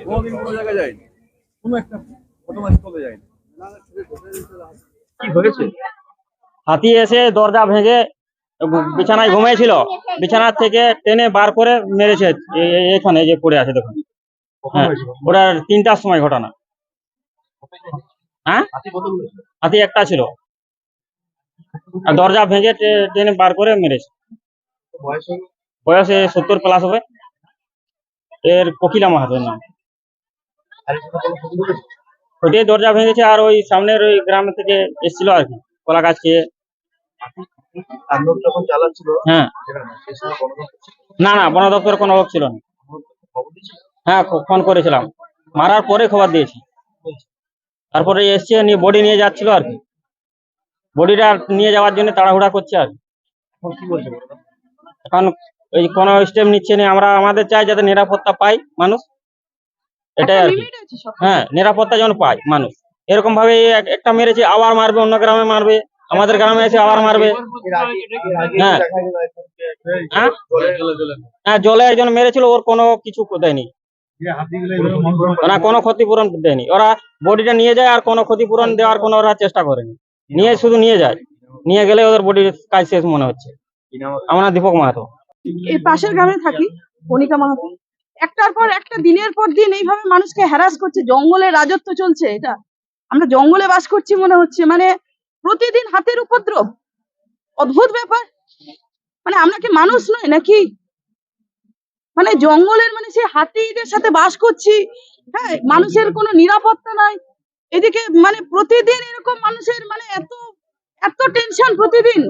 কোনোদিন কোনো জায়গায় যায়নি। কোনো একটা ঘটনাস্থলে যায়নি। কি হয়েছে? হাতি এসে দরজা ভেঙে বিছানায় ঘুমিয়েছিল। বিছানা থেকে টেনে বার করে মেরেছে এখানে যে পড়ে আছে দেখুন। হ্যাঁ তিনটার সময় ঘটনা। হ্যাঁ? হাতি কতগুলো ছিল? হাতি একটা ছিল। আর দরজা ভেঙে টেনে বার করে মেরেছে। বয়স বয়সে সত্তর প্লাস হবে। এর কোকিলা মাহাতোর নাম আর এর সাথে কোনো ক্ষতি করেছে? ওইটাই দরজা ভেঙেছে আর ওই সামনের ওই গ্রাম থেকে এসেছিল আর কি কলা গাছ খেয়ে। তাণ্ডব যখন চালাচ্ছিল হ্যাঁ। না না বন দপ্তরের কোনো অভাব ছিল না। হ্যাঁ ফোন করেছিলাম। মারার পরে খবর দিয়েছি। তারপরে এসছে নিয়ে বডি নিয়ে যাচ্ছিল আর কি। বডিটা নিয়ে যাওয়ার জন্য তাড়াহুড়া করছে আর? এখন ওই কোনো স্টেপ নিচ্ছে না। আমরা আমাদের চাই যাতে নিরাপত্তা পাই মানুষ। এটাই আর কি। হ্যাঁ নিরাপত্তা যেন পায় মানুষ। এরকম ভাবে একটা মেরেছে আবার মারবে অন্য গ্রামে মারবে আমাদের গ্রামে এসে আবার মারবে। হ্যাঁ। গেল একজনকে হ্যাঁ। জলে- হ্যাঁ একজন মেরেছিল ওর কোনো কিছু দেয়নি। না কোনো ক্ষতিপূরণ দেয়নি। ওরা বডিটা নিয়ে যায় আর কোনো ক্ষতিপূরণ দেওয়ার কোনো ওরা চেষ্টা করেনি। নিয়ে শুধু নিয়ে যায়। নিয়ে গেলে ওদের বডির কাজ শেষ মনে হচ্ছে। আমার দীপক মাহাতো। এই পাশের গ্রামে থাকি কণিকা মাহাতো। একটার পর একটা, দিনের পর দিন এইভাবে মানুষকে হ্যারাস করছে। জঙ্গলে রাজত্ব চলছে এটা। আমরা জঙ্গলে বাস করছি মনে হচ্ছে। মানে প্রতিদিন হাতের উপদ্রব। অদ্ভুত ব্যাপার। মানে আমরা কি মানুষ নই নাকি? মানে জঙ্গলের মানে সেই হাতিদের সাথে বাস করছি। হ্যাঁ মানুষের কোনো নিরাপত্তা নাই। এদিকে মানে প্রতিদিন এরকম মানুষের মানে এত এত টেনশন প্রতিদিন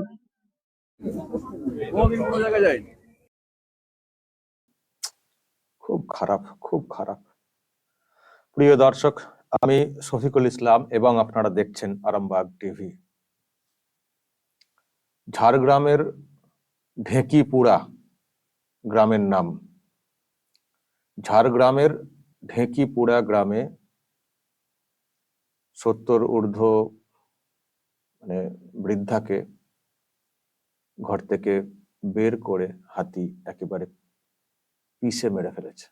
কোনোদিন কোনো জায়গায় যায়নি খুব খারাপ খুব খারাপ। প্রিয় দর্শক, আমি শফিকুল ইসলাম এবং আপনারা দেখছেন আরামবাগ টিভি। ঝাড়গ্রামের ঢেঁকিপুরা গ্রামের নাম। ঝাড়গ্রামের ঢেঁকিপুরা গ্রামে সত্তর ঊর্ধ্ব মানে বৃদ্ধাকে ঘর থেকে বের করে হাতি একেবারে পিষে মেরে ফেলেছে।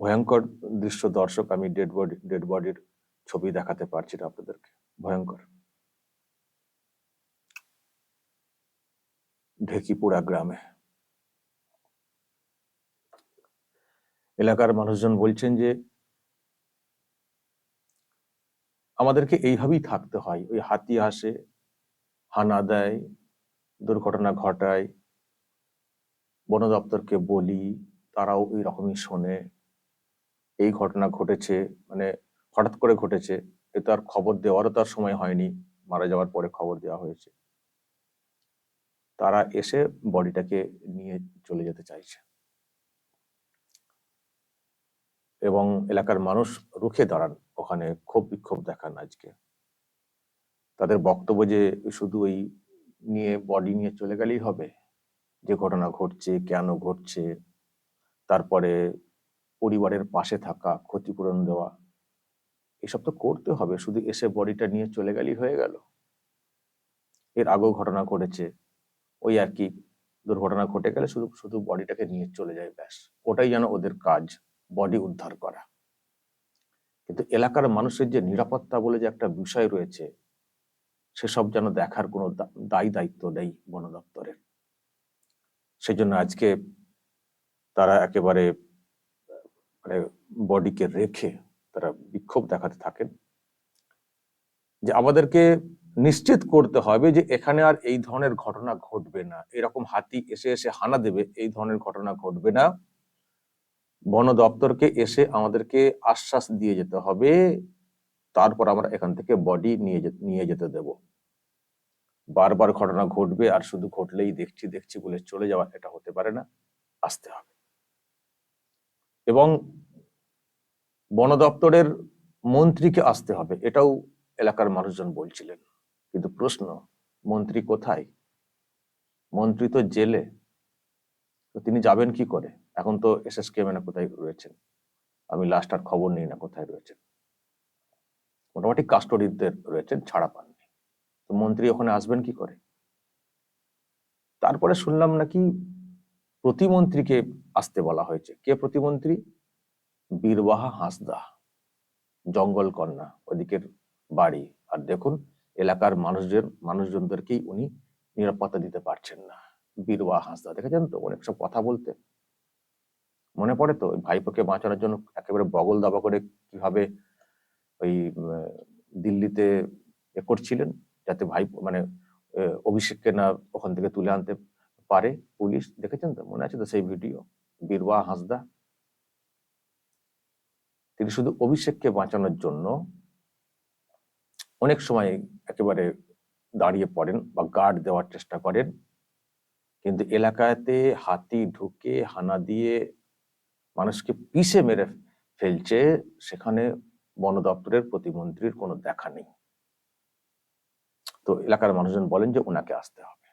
ভয়ঙ্কর দৃশ্য দর্শক, আমি ডেড বডি ডেড বডির ছবি দেখাতে পারছি না আপনাদেরকে। ভয়ঙ্কর। ঢেকিপুরা গ্রামে। এলাকার মানুষজন বলছেন যে, আমাদেরকে এইভাবেই থাকতে হয়। ওই হাতি আসে, হানা দেয়, দুর্ঘটনা ঘটায় বন দপ্তরকে বলি, তারাও ওই রকমই শোনে। এই ঘটনা ঘটেছে মানে হঠাৎ করে ঘটেছে। এ তো আর খবর দেওয়ারও তার সময় হয়নি। মারা যাওয়ার পরে খবর দেওয়া হয়েছে। তারা এসে বডিটাকে নিয়ে চলে যেতে চাইছে। এবং এলাকার মানুষ রুখে দাঁড়ান। ওখানে ক্ষোভ বিক্ষোভ দেখান আজকে। তাদের বক্তব্য যে শুধু ওই নিয়ে বডি নিয়ে চলে গেলেই হবে? যে ঘটনা ঘটছে, কেন ঘটছে, তারপরে পরিবারের পাশে থাকা, ক্ষতিপূরণ দেওয়া, এসব তো করতে হবে। শুধু এসে বডিটা নিয়ে চলে গেলেই হয়ে গেল। এর আগেও ঘটনা ঘটেছে। ওই আর কি দুর্ঘটনা ঘটে গেলে শুধু শুধু বডিটাকে নিয়ে চলে যায়, ব্যাস। ওটাই যেন ওদের কাজ, বডি উদ্ধার করা। কিন্তু এলাকার মানুষের যে নিরাপত্তা বলে যে একটা বিষয় রয়েছে, সেসব যেন দেখার কোনো দায়ী দায়িত্ব নেই বন দপ্তরের সেই জন্য আজকে তারা একেবারে মানে বডিকে রেখে তারা বিক্ষোভ দেখাতে থাকেন। যে আমাদেরকে নিশ্চিত করতে হবে যে এখানে আর এই ধরনের ঘটনা ঘটবে না। এরকম হাতি এসে এসে হানা দেবে, এই ধরনের ঘটনা ঘটবে না। বন দপ্তরকে এসে আমাদেরকে আশ্বাস দিয়ে যেতে হবে। তারপর আমরা এখান থেকে বডি নিয়ে নিয়ে যেতে দেব। বারবার ঘটনা ঘটবে আর শুধু ঘটলেই দেখছি দেখছি বলে চলে যাওয়া এটা হতে পারে না, আসতে হবে। এবং বন দপ্তরের মন্ত্রীকে আসতে হবে, এটাও এলাকার মানুষজন বলছিলেন। কিন্তু প্রশ্ন, মন্ত্রী কোথায়? মন্ত্রী তো জেলে, তো তিনি যাবেন কি করে? এখন তো এস এস কেমেনা কোথায় রয়েছেন? আমি লাস্ট আর খবর নিই না কোথায় রয়েছেন। মোটামুটি কাস্টডিদের রয়েছেন, ছাড়া পাননি। মন্ত্রী ওখানে আসবেন কি করে? তারপরে শুনলাম নাকি প্রতিমন্ত্রীকে আসতে বলা হয়েছে। কে প্রতিমন্ত্রী? বীরবাহা হাঁসদা, জঙ্গল কন্যা, ওদিকের বাড়ি। আর দেখুন, এলাকার মানুষজন, মানুষজনদেরকেই উনি নিরাপত্তা দিতে পারছেন না। বীরবাহা হাঁসদা, দেখেছেন তো? অনেক সব কথা বলতে। মনে পড়ে তো ভাইপোকে বাঁচানোর জন্য একেবারে বগল দাবা করে কীভাবে ওই দিল্লিতে এ করছিলেন? যাতে ভাই মানে অভিষেককে না ওখান থেকে তুলে আনতে পারে। পুলিশ, দেখেছেন তো? মনে আছে তো সেই ভিডিও? বীরবা হাঁসদা? তিনি শুধু অভিষেককে বাঁচানোর জন্য অনেক সময় একেবারে দাঁড়িয়ে পড়েন বা গার্ড দেওয়ার চেষ্টা করেন। কিন্তু এলাকাতে হাতি ঢুকে হানা দিয়ে মানুষকে পিষে মেরে ফেলছে, সেখানে বন দপ্তরের প্রতিমন্ত্রীর কোনো দেখা নেই। তো এলাকার মানুষজন বলেন যে ওনাকে আসতে হবে।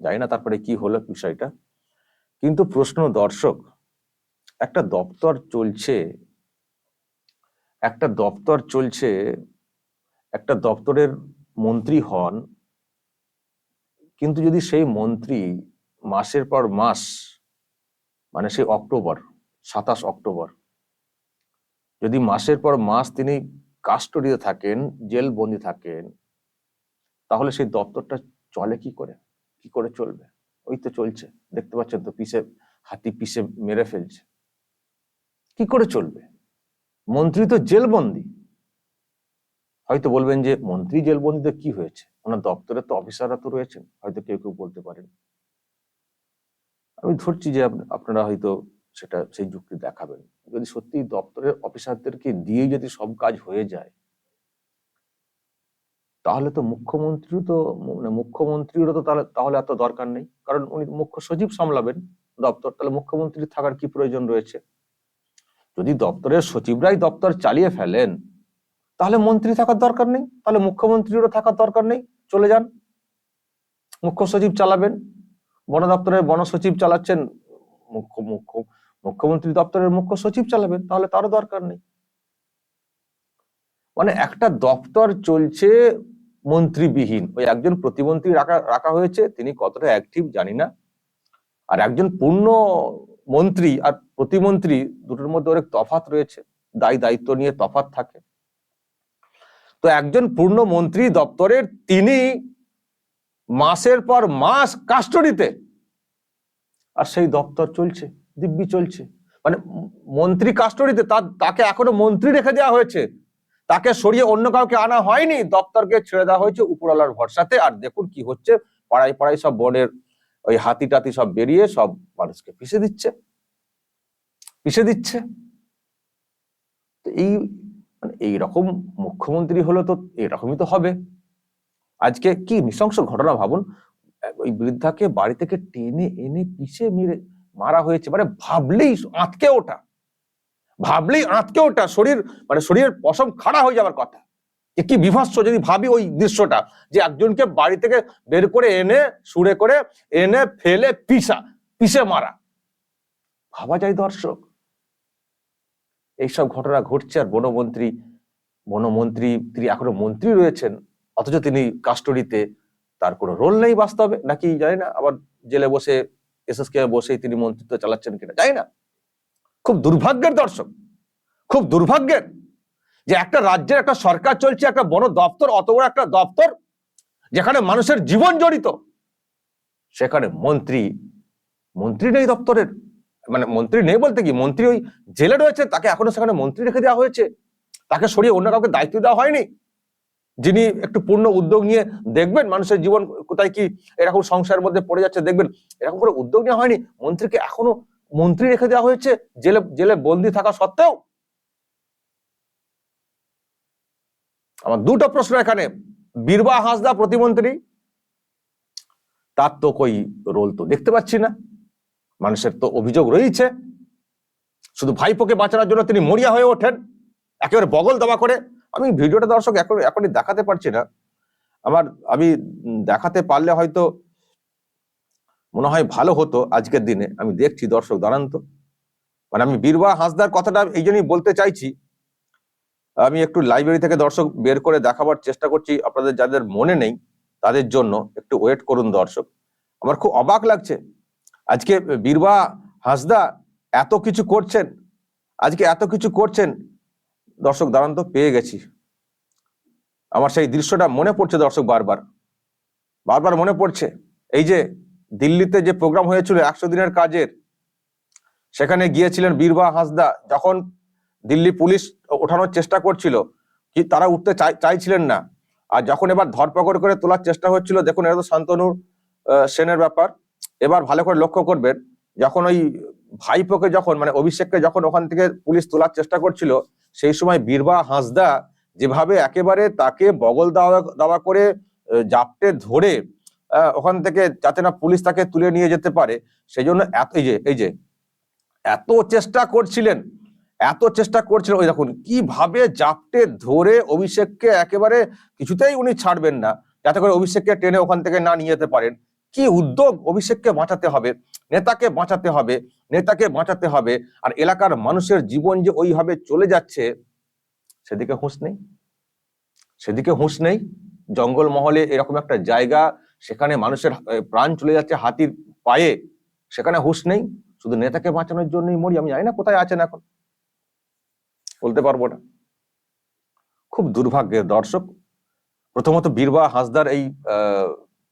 জানি না তারপরে কি হলো বিষয়টা। কিন্তু প্রশ্ন দর্শক, একটা দপ্তর চলছে, একটা দপ্তর চলছে, একটা দপ্তরের মন্ত্রী হন, কিন্তু যদি সেই মন্ত্রী মাসের পর মাস মানে সেই অক্টোবর, সাতাশ অক্টোবর, যদি মাসের পর মাস তিনি কাস্টডিতে থাকেন জেল বন্দি থাকেন, তাহলে সেই দপ্তরটা চলে কি করে? কি করে চলবে? ওই তো চলছে। দেখতে পাচ্ছেন তো পিসে হাতি পিসে মেরে ফেলছে। কি করে চলবে? মন্ত্রী তো জেলবন্দি। হয়তো বলবেন যে, মন্ত্রী জেলবন্দিতে কি হয়েছে? ওনার দপ্তরে তো অফিসাররা তো রয়েছেন। হয়তো কেউ কেউ বলতে পারেন। আমি ধরছি যে, আপনারা হয়তো সেটা সেই যুক্তি দেখাবেন। যদি সত্যি দপ্তরের অফিসারদেরকে দিয়ে যদি সব কাজ হয়ে যায়, তাহলে তো মুখ্যমন্ত্রীও তো মানে মুখ্যমন্ত্রীরও তো তাহলে তাহলে এত দরকার নেই। কারণ উনি মুখ্য সচিব সামলাবেন দপ্তর, তাহলে মুখ্যমন্ত্রী থাকার কি প্রয়োজন রয়েছে? যদি দপ্তরের সচিবরাই দপ্তর চালিয়ে ফেলেন, তাহলে মন্ত্রী থাকার দরকার নেই, তাহলে মুখ্যমন্ত্রীরও থাকার দরকার নেই, চলে যান। মুখ্য সচিব চালাবেন, বন দপ্তরের বন সচিব চালাচ্ছেন, মুখ্য মুখ্য মুখ্যমন্ত্রী দপ্তরের মুখ্য সচিব চালাবেন, তাহলে তারও দরকার নেই। মানে একটা দপ্তর চলছে মন্ত্রীবিহীন। ওই একজন প্রতিমন্ত্রী রাখা রাখা হয়েছে, তিনি কতটা অ্যাক্টিভ জানি না। আর একজন পূর্ণ মন্ত্রী আর প্রতিমন্ত্রী দুটোর মধ্যে অনেক তফাৎ রয়েছে, দায়ী দায়িত্ব নিয়ে তফাৎ থাকে। তো একজন পূর্ণ মন্ত্রী দপ্তরের তিনি মাসের পর মাস কাস্টডিতে আর সেই দপ্তর চলছে। দিব্যি চলছে। মানে মন্ত্রী কাস্টডিতে তার তাকে এখনও মন্ত্রী রেখে দেওয়া হয়েছে। তাকে সরিয়ে অন্য কাউকে আনা হয়নি, দপ্তরকে ছেড়ে দেওয়া হয়েছে উপরওয়ালার ভরসাতে। আর দেখুন কি হচ্ছে, পাড়ায় পাড়ায় সব বনের ওই হাতি টাতি সব বেরিয়ে সব মানুষকে পিষে দিচ্ছে। পিষে দিচ্ছে। তো এই মানে এইরকম মুখ্যমন্ত্রী হলে তো এরকমই তো হবে। আজকে কি নৃশংস ঘটনা, ভাবুন। ওই বৃদ্ধাকে বাড়ি থেকে টেনে এনে পিষে মেরে মারা হয়েছে। মানে ভাবলেই আঁতকে ওঠা। ভাবলেই আঁতকে ওঠা, শরীর মানে শরীরের পশম খাড়া হয়ে যাওয়ার কথা। যে কি বিভৎস যদি ভাবি ওই দৃশ্যটা, যে একজনকে বাড়ি থেকে বের করে এনে, সুরে করে এনে ফেলে পিসা পিসে মারা। ভাবা যায় দর্শক। এইসব ঘটনা ঘটছে আর বনমন্ত্রী বনমন্ত্রী, তিনি এখনও মন্ত্রী রয়েছেন, অথচ তিনি কাস্টডিতে তার কোনো রোল নেই বাস্তবে, নাকি জানি না, আবার জেলে বসে এসএসকে বসেই তিনি মন্ত্রিত্ব চালাচ্ছেন কিনা, জানি না। খুব দুর্ভাগ্যের দর্শক, খুব দুর্ভাগ্যের যে একটা রাজ্যের একটা সরকার চলছে, একটা বড় দপ্তর, অত বড় একটা দপ্তর, যেখানে মানুষের জীবন জড়িত, সেখানে মন্ত্রী মন্ত্রী নেই দপ্তরের। মানে মন্ত্রী নেই বলতে কি? মন্ত্রী ওই জেলে রয়েছে, তাকে এখনও সেখানে মন্ত্রী রেখে দেওয়া হয়েছে। তাকে সরিয়ে অন্য কাউকে দায়িত্ব দেওয়া হয়নি। যিনি একটু পূর্ণ উদ্যোগ নিয়ে দেখবেন মানুষের জীবন কোথায় কি, এরকম সংসারের মধ্যে পড়ে যাচ্ছে, দেখবেন এরকম করে উদ্যোগ নেওয়া হয়নি। মন্ত্রীকে এখনও মন্ত্রী রেখে দেওয়া হয়েছে, জেলে জেলে বন্দি থাকা সত্ত্বেও। আমার দুটো প্রশ্ন এখানে। বীরবা হাসদা প্রতিমন্ত্রী, তার তো কই রোল তো দেখতে পাচ্ছি না। মানুষের তো অভিযোগ রয়েছে শুধু ভাইপোকে বাঁচানোর জন্য তিনি মরিয়া হয়ে ওঠেন। একেবারে বগল দাবা করে আমি ভিডিওটা দর্শক এখন, এখনই দেখাতে পারছি না। আমার আমি দেখাতে পারলে হয়তো মনে হয় ভালো হতো আজকের দিনে। আমি দেখছি দর্শক, দাঁড়ান তো। মানে আমি বীরবা হাসদার কথাটা এই জন্যই বলতে চাইছি। আমি একটু লাইব্রেরি থেকে দর্শক বের করে দেখাবার চেষ্টা করছি। আপনাদের যাদের মনে নেই, তাদের জন্য একটু ওয়েট করুন দর্শক। আমার খুব অবাক লাগছে। আজকে বীরবা হাসদা এত কিছু করছেন, আজকে এত কিছু করছেন দর্শক দাঁড়ান তো পেয়ে গেছি। আমার সেই দৃশ্যটা মনে পড়ছে দর্শক বারবার। বারবার মনে পড়ছে। এই যে দিল্লিতে যে প্রোগ্রাম হয়েছিল একশো দিনের কাজের, সেখানে গিয়েছিলেন বীরবা হাসদা। যখন দিল্লি পুলিশ ওঠানোর চেষ্টা করছিল, কি তারা উঠতে চাই- চাইছিলেন না। আর যখন এবার ধরপকড় করে তোলার চেষ্টা হচ্ছিল, দেখুন এটা তো শান্তনুর সেনের ব্যাপার। এবার ভালো করে লক্ষ্য করবেন, যখন ওই ভাইপোকে যখন মানে অভিষেককে যখন ওখান থেকে পুলিশ তোলার চেষ্টা করছিল সেই সময় বীরবা হাসদা যেভাবে একেবারে তাকে বগল দাওয়া দাওয়া করে জাপটে ধরে ওখান থেকে যাতে না পুলিশ তাকে তুলে নিয়ে যেতে পারে সেই জন্য এত, এই যে এই যে, এত চেষ্টা করছিলেন, এত চেষ্টা করছিলেন, ওই দেখুন কীভাবে জাপটে ধরে অভিষেককে একেবারে কিছুতেই উনি ছাড়বেন না, যাতে করে অভিষেককে টেনে ওখান থেকে না নিয়ে যেতে পারেন। কি উদ্যোগ অভিষেককে বাঁচাতে হবে, নেতাকে বাঁচাতে হবে, নেতাকে বাঁচাতে হবে, আর এলাকার মানুষের জীবন যে ওইভাবে চলে যাচ্ছে, সেদিকে হুঁশ নেই। সেদিকে হুঁশ নেই। জঙ্গল মহলে এরকম একটা জায়গা, সেখানে মানুষের প্রাণ চলে যাচ্ছে হাতির পায়ে, সেখানে হুঁশ নেই। শুধু নেতাকে বাঁচানোর জন্যই মরি, আমি জানি না কোথায় আছেন এখন। বলতে পারব না। খুব দুর্ভাগ্যের দর্শক। প্রথমত বীরবা হাসদার এই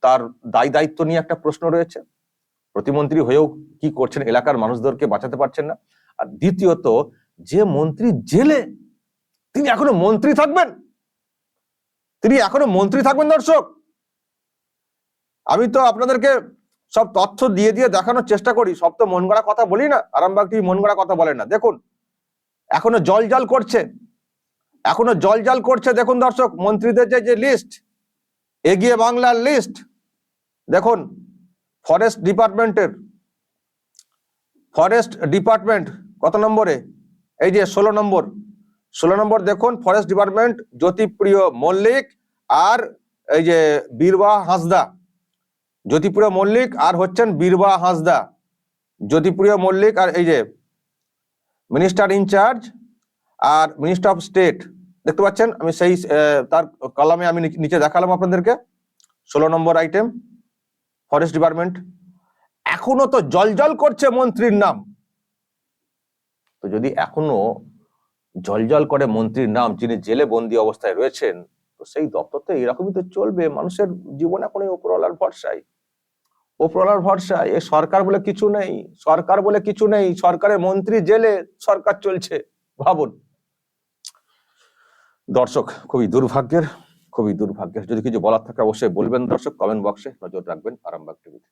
তার দায় দায়িত্ব নিয়ে একটা প্রশ্ন রয়েছে। প্রতিমন্ত্রী হয়েও কি করছেন? এলাকার মানুষদেরকে বাঁচাতে পারছেন না। আর দ্বিতীয়ত, যে মন্ত্রী জেলে, তিনি এখনও মন্ত্রী থাকবেন? তিনি এখনও মন্ত্রী থাকবেন, দর্শক? আমি তো আপনাদেরকে সব তথ্য দিয়ে দিয়ে দেখানোর চেষ্টা করি। সব তো মন গড়া কথা বলি না। আরামবাগ টিভি মন গড়া কথা বলে না। দেখুন, এখনও জল জল করছে। এখনও জল জল করছে। দেখুন, দর্শক, মন্ত্রীদের যে যে লিস্ট এগিয়ে বাংলার লিস্ট দেখুন ফরেস্ট ডিপার্টমেন্টের ফরেস্ট ডিপার্টমেন্ট কত নম্বরে? এই যে ষোলো নম্বর। ষোলো নম্বর দেখুন ফরেস্ট ডিপার্টমেন্ট জ্যোতিপ্রিয় মল্লিক আর এই যে বীরবা হাসদা। জ্যোতিপ্রিয় মল্লিক আর হচ্ছেন বীরবা হাসদা। জ্যোতিপ্রিয় মল্লিক আর এই যে মিনিস্টার ইনচার্জ আর মিনিস্টার অফ স্টেট দেখতে পাচ্ছেন, আমি সেই তার কলামে আমি নিচে- দেখালাম আপনাদেরকে। ষোলো নম্বর আইটেম ফরেস্ট ডিপার্টমেন্ট এখনও তো জলজল করছে মন্ত্রীর নাম। তো যদি এখনও জলজল করে মন্ত্রীর নাম, যিনি জেলে বন্দি অবস্থায় রয়েছেন, তো সেই দপ্তর তো এরকমই তো চলবে। মানুষের জীবন এখন এই ওপরওয়ালার ভরসায় ওপরওয়ালার ভরসায়, এ সরকার বলে কিছু নেই, সরকার বলে কিছু নেই, সরকারের মন্ত্রী জেলে সরকার চলছে, ভাবুন। দর্শক, খুবই দুর্ভাগ্যের খুবই দুর্ভাগ্য যদি কিছু বলার থাকে, অবশ্যই বলবেন দর্শক। কমেন্ট বক্সে নজর রাখবেন আরামবাগ টিভিতে